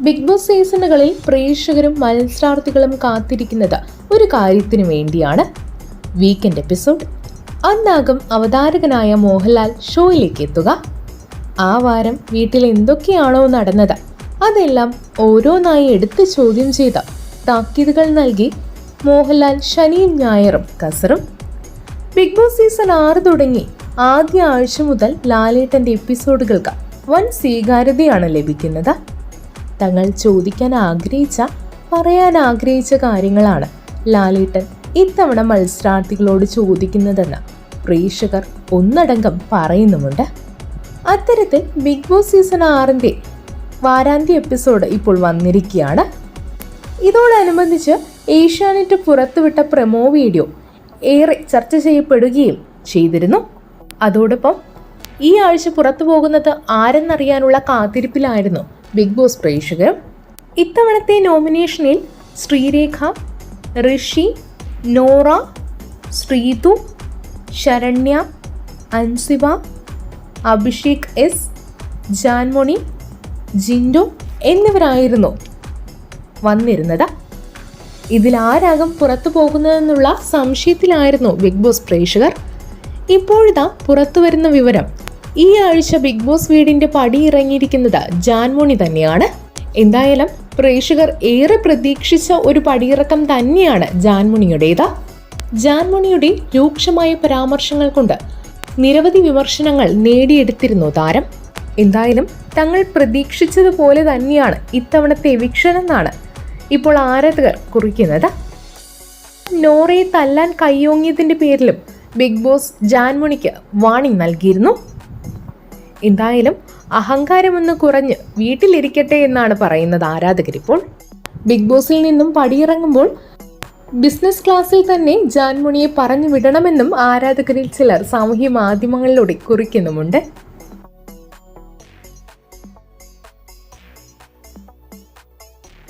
Big boss സീസണുകളിൽ പ്രേക്ഷകരും മത്സരാർത്ഥികളും കാത്തിരിക്കുന്നത് ഒരു കാര്യത്തിനു വേണ്ടിയാണ്. Weekend episode. അന്നാകും അവതാരകനായ മോഹൻലാൽ ഷോയിലേക്ക് എത്തുക. ആ വാരം വീട്ടിൽ എന്തൊക്കെയാണോ നടന്നത് അതെല്ലാം ഓരോന്നായി എടുത്ത് ചോദ്യം ചെയ്ത് താക്കീതുകൾ നൽകി മോഹൻലാൽ ശനിയും ഞായറും കസറും. ബിഗ് ബോസ് സീസൺ ആറ് തുടങ്ങി ആദ്യ ആഴ്ച മുതൽ ലാലേട്ടന്റെ എപ്പിസോഡുകൾക്ക് വൻ സ്വീകാര്യതയാണ് ലഭിക്കുന്നത്. തങ്ങൾ ചോദിക്കാൻ ആഗ്രഹിച്ച പറയാൻ ആഗ്രഹിച്ച കാര്യങ്ങളാണ് ലാലേട്ടൻ ഇത്തവണ മത്സരാർത്ഥികളോട് ചോദിക്കുന്നതെന്ന് പ്രേക്ഷകർ ഒന്നടങ്കം പറയുന്നുമുണ്ട്. അത്തരത്തിൽ ബിഗ് ബോസ് സീസൺ ആറിന്റെ വാരാന്ത്യ എപ്പിസോഡ് ഇപ്പോൾ വന്നിരിക്കുകയാണ്. ഇതോടനുബന്ധിച്ച് ഏഷ്യാനെറ്റ് പുറത്തുവിട്ട പ്രൊമോ വീഡിയോ ഏറെ ചർച്ച ചെയ്യപ്പെടുകയും ചെയ്തിരുന്നു. അതോടൊപ്പം ഈ ആഴ്ച പുറത്തു പോകുന്നത് ആരെന്നറിയാനുള്ള കാത്തിരിപ്പിലായിരുന്നു ബിഗ് ബോസ് പ്രേക്ഷകർ. ഇത്തവണത്തെ നോമിനേഷനിൽ ശ്രീരേഖ ഋഷി നോറ ശ്രീതു ശരണ്യ അൻസിബ അഭിഷേക് എസ് ജാൻമോണി ജിൻഡു എന്നിവരായിരുന്നു വന്നിരുന്നത്. ഇതിൽ ആരാകും പുറത്തു പോകുന്നതെന്നുള്ള സംശയത്തിലായിരുന്നു ബിഗ് ബോസ് പ്രേക്ഷകർ. ഇപ്പോഴിതാ പുറത്തു വരുന്ന വിവരം. ഈ ആഴ്ച ബിഗ് ബോസ് വീടിന്റെ പടി ഇറങ്ങിയിരിക്കുന്നത് ജാൻമോണി തന്നെയാണ്. എന്തായാലും പ്രേക്ഷകർ ഏറെ പ്രതീക്ഷിച്ച ഒരു പടിയിറക്കം തന്നെയാണ് ജാൻമുണിയുടേത്. ജാൻമുണിയുടെ രൂക്ഷമായ പരാമർശങ്ങൾ കൊണ്ട് നിരവധി വിമർശനങ്ങൾ നേടിയെടുത്തിരുന്നു താരം. എന്തായാലും തങ്ങൾ പ്രതീക്ഷിച്ചതുപോലെ തന്നെയാണ് ഇത്തവണത്തെ എവിക്ഷനെന്നാണ് ഇപ്പോൾ ആരാധകർ കുറിക്കുന്നത്. നോറയെ തല്ലാൻ കയ്യോങ്ങിയതിന്റെ പേരിലും ബിഗ് ബോസ് ജാൻമുണിക്ക് വാണിംഗ് നൽകിയിരുന്നു. എന്തായാലും അഹങ്കാരമൊന്ന് കുറഞ്ഞ് വീട്ടിലിരിക്കട്ടെ എന്നാണ് പറയുന്നത് ആരാധകരിപ്പോൾ ബിഗ് ബോസിൽ നിന്നും പടിയിറങ്ങുമ്പോൾ ബിസിനസ് ക്ലാസ്സിൽ തന്നെ ജാൻമുണിയെ പറഞ്ഞു വിടണമെന്നും ആരാധകരിൽ ചിലർ സാമൂഹ്യ മാധ്യമങ്ങളിലൂടെ കുറിക്കുന്നുമുണ്ട്.